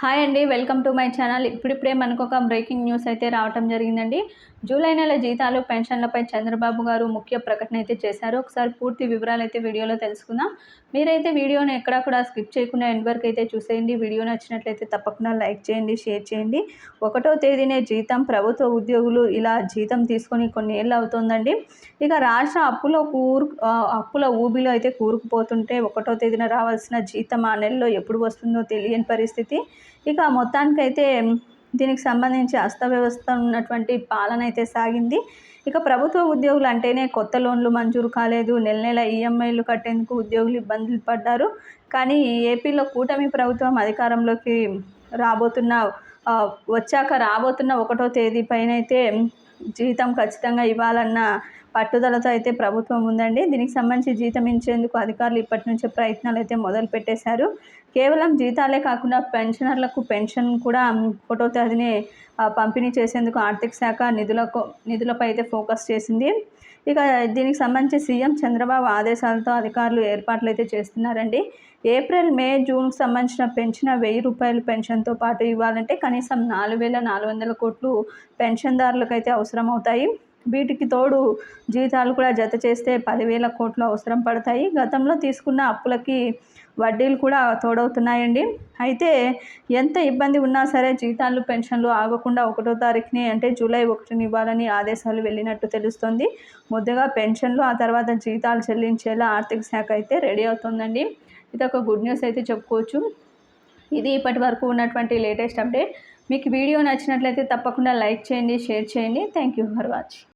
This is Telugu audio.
హాయ్ అండి వెల్కమ్ టు మై ఛానల్. ఇప్పుడిప్పుడే మనకు ఒక బ్రేకింగ్ న్యూస్ అయితే రావటం జరిగిందండి. జూలై నెల జీతాలు పెన్షన్లపై చంద్రబాబు గారు ముఖ్య ప్రకటన అయితే చేశారు. ఒకసారి పూర్తి వివరాలు అయితే వీడియోలో తెలుసుకుందాం. మీరైతే వీడియోని ఎక్కడా కూడా స్కిప్ చేయకుండా ఎండ్ వరకు అయితే చూసేయండి. వీడియో నచ్చినట్లయితే తప్పకుండా లైక్ చేయండి షేర్ చేయండి. ఒకటో తేదీనే జీతం ప్రభుత్వ ఉద్యోగులు ఇలా జీతం తీసుకొని కొన్ని ఏళ్ళు అవుతుందండి. ఇక రాష్ట్ర అప్పులో కూరు అప్పుల ఊబిలో అయితే కూరుకుపోతుంటే ఒకటో తేదీన రావాల్సిన జీతం ఆ నెలలో ఎప్పుడు వస్తుందో తెలియని పరిస్థితి. ఇక మొత్తానికైతే దీనికి సంబంధించి అస్తవ్యవస్థ ఉన్నటువంటి పాలన అయితే సాగింది. ఇక ప్రభుత్వ ఉద్యోగులు అంటేనే కొత్త లోన్లు మంజూరు కాలేదు. నెల నెల ఈఎంఐలు కట్టేందుకు ఉద్యోగులు ఇబ్బందులు పడ్డారు. కానీ ఏపీలో కూటమి ప్రభుత్వం అధికారంలోకి రాబోతున్న వచ్చాక రాబోతున్న ఒకటో తేదీ పైన అయితే జీతం ఖచ్చితంగా ఇవ్వాలన్న పట్టుదలతో అయితే ప్రభుత్వం ఉందండి. దీనికి సంబంధించి జీతం ఇచ్చేందుకు అధికారులు ఇప్పటి నుంచే ప్రయత్నాలు అయితే మొదలు పెట్టేశారు. కేవలం జీతాలే కాకుండా పెన్షనర్లకు పెన్షన్ కూడా ఒకటో తేదీని పంపిణీ చేసేందుకు ఆర్థిక శాఖ నిధులకు నిధులపై అయితే ఫోకస్ చేసింది. ఇక దీనికి సంబంధించి సీఎం చంద్రబాబు ఆదేశాలతో అధికారులు ఏర్పాట్లు అయితే చేస్తున్నారండి. ఏప్రిల్ మే జూన్కి సంబంధించిన పెంచిన వెయ్యి రూపాయల పెన్షన్తో పాటు ఇవ్వాలంటే కనీసం నాలుగు వేల నాలుగు వందల కోట్లు పెన్షన్దారులకు అయితే అవసరం అవుతాయి వీటికి తోడు జీతాలు కూడా జత చేస్తే పదివేల కోట్లు అవసరం పడతాయి. గతంలో తీసుకున్న అప్పులకి వడ్డీలు కూడా తోడవుతున్నాయండి. అయితే ఎంత ఇబ్బంది ఉన్నా సరే జీతాలు పెన్షన్లు ఆగకుండా ఒకటో తారీఖుని అంటే జూలై ఒకటిని ఇవ్వాలని ఆదేశాలు వెళ్ళినట్టు తెలుస్తుంది. ముద్దగా పెన్షన్లు ఆ తర్వాత జీతాలు చెల్లించేలా ఆర్థిక శాఖ అయితే రెడీ అవుతుందండి. ఇది ఒక గుడ్ న్యూస్ అయితే చెప్పుకోవచ్చు. ఇది ఇప్పటి వరకు ఉన్నటువంటి లేటెస్ట్ అప్డేట్. మీకు వీడియో నచ్చినట్లయితే తప్పకుండా లైక్ చేయండి షేర్ చేయండి. Thank you for watching.